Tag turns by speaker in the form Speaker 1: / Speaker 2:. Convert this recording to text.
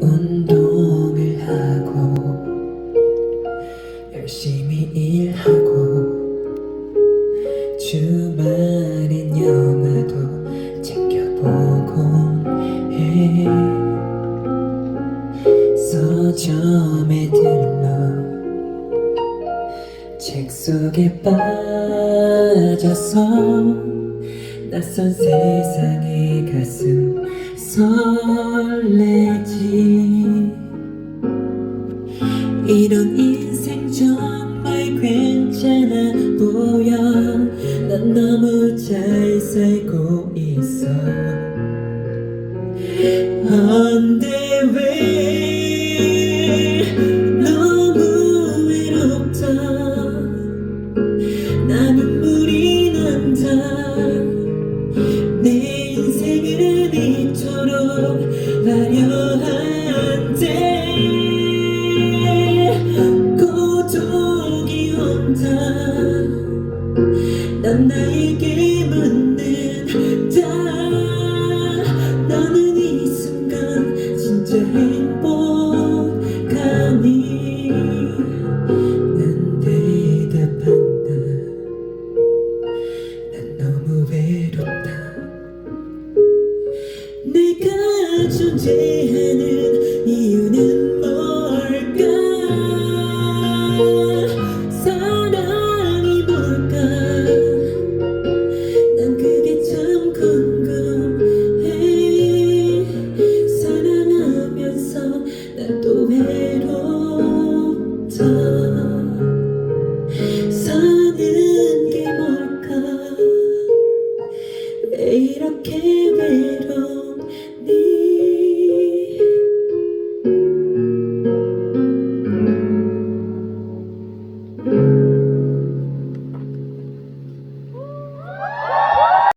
Speaker 1: 운동을 하고 열심히 일하고 주말엔 영화도 챙겨보곤 해. 서점에 들러 책 속에 빠져서 낯선 세상에 가슴 설레지. 이런 인생 정말 괜찮아 보여. 난 너무 잘 살고 있어. 안돼 왜 화려한데 고독이 온다. 넌 나에게 묻 존재하는 이유는 뭘까? 사랑이 뭘까? 난 그게 참 궁금해. 사랑하면서 난 또 외롭다 사는 게 뭘까? 왜 이렇게 외로워?